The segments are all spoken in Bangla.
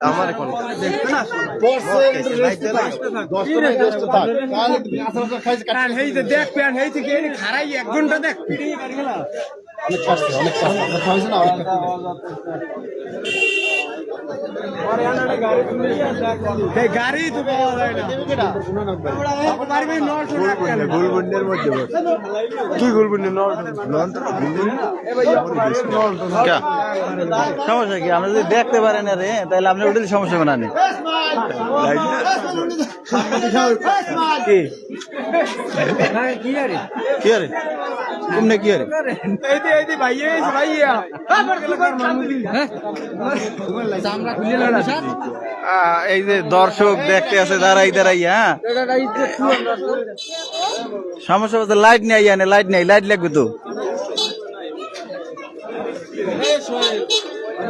আমার এখন দেখ থেকে এই খারাই এক ঘণ্টা দেখ। পিড়ি গাড়ি তো পাওয়া যায় না। গুলবুন্ডের মধ্যে কি গুলবুন্ডে? সমস্যা কি? আপনি যদি দেখতে পারেন না রে তাহলে আপনি উঠলে সমস্যা হবে না নি। কি? হ্যাঁ, কি আরে? তুমি কি আরে এই যে দর্শক দেখতে আছে দাঁড়াই দাঁড়াই হ্যাঁ? সমস্যা বলতে লাইট নেই আনে লাইট নেই লাইট লাগবে তো।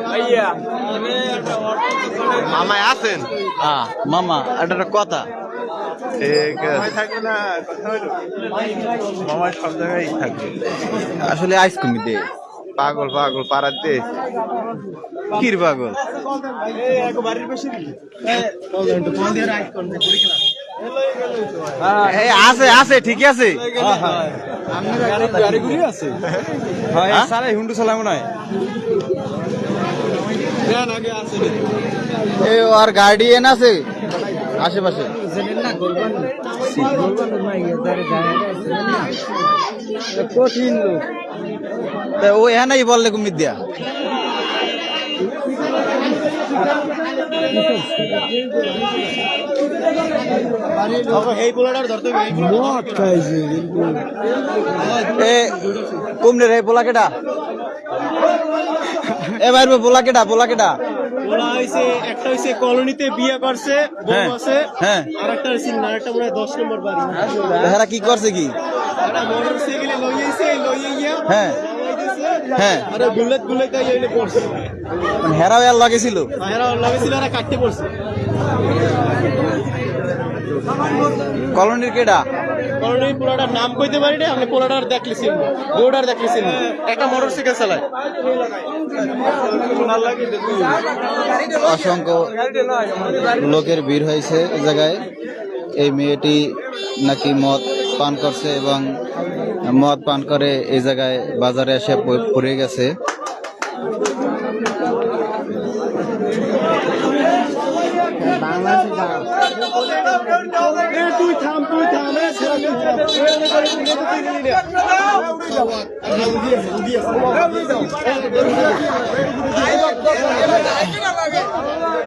ভাইয়া। মামায় আছেন? মামা এটা একটা কথা। ঠিক আছে। সব জায়গায় থাকবে। আসলে আইস কমি দে। পাগল পাগল পাড়ার দে। কির পাগল? আছে আছে ঠিক আছে। হ্যাঁ? হ্যাঁ? হুন্ডু চালাবো না এই আর গার্ডিয়ান আছে। আশেপাশে? কঠিন লোক। তা ও হ্যাঁ নাই বললে কুমির দিয়া? মদ খাইছে এ কুমনে রে পোলা কেটা এ বাইর পোলা কেটা পোলা কেটা ওরা হইছে একটা হইছে কলোনিতে বিয়ে করছে হ্যাঁ, বউ আছে হ্যাঁ। আর একটা হইছে মনে হয় নম্বর বাড়ি। কি করছে কি? একটা মোটর সাইকেলে লইয়াইছে লইয়ে গিয়া হ্যাঁ। হ্যাঁ। আরে বুলেট বুলেট তাই পড়ছে। মানে হেরাও আর লাগেছিল এরা লাগেছিল এরা কাটতে পড়ছে। কলোনির কেডা? কলোনি পোলাটার নাম কইতে পারি না আপনি পোলাটার দেখলেছেন বউটার দেখলেছেন একটা মোটর সাইকেল চালায়। অসংখ্য লোকের ভিড় হয়েছে এই জায়গায়। এই মেয়েটি নাকি মদ পান করছে এবং মদ পান করে এই জায়গায় বাজারে এসে পড়ে গেছে।